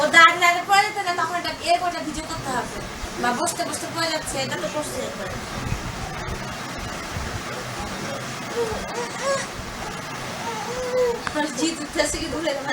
ও দাঁড় না পড়ে যেতে না তখন এটা এর করে ভিজে করতে হবে। বা বসতে বসতে পড়ে যাচ্ছে, এটা তো করছে জিত উঠতেছে কি দূরে কথা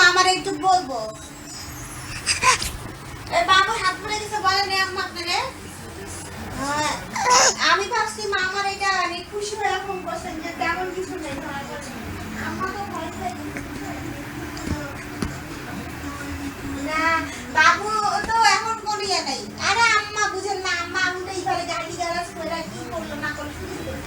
মামার একটু বলব। বাবু হাত পড়ে গেছে বলেন আম্মা আপনারে। হ্যাঁ, আমি ভাবছি মামার এটা অনেক খুশি হয়ে ফোন করছেন যে তেমন কিছু নেই।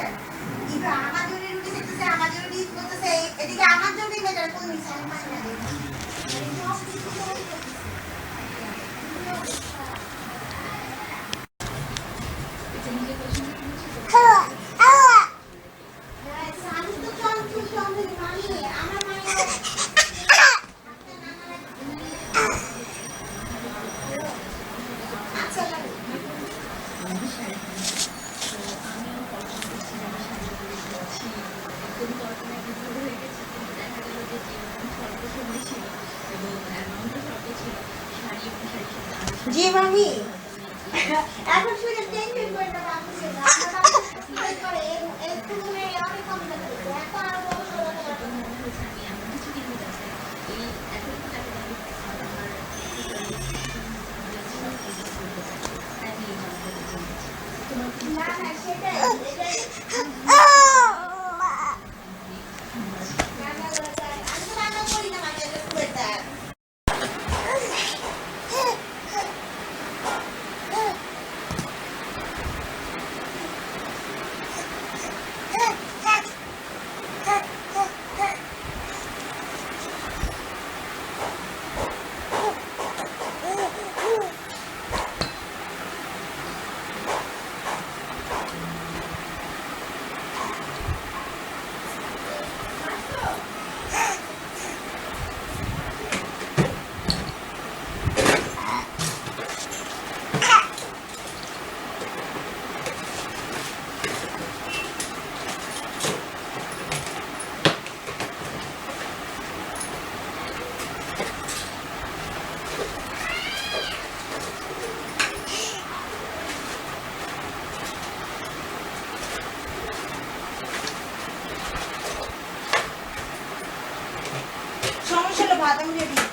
রুটি কিন্তু রুটি আমাদেরই ঈদ করতেছে এদিকে আমার নিচে আমি না জি মামি এখন బాదం రెడీ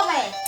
আমি ব্যথা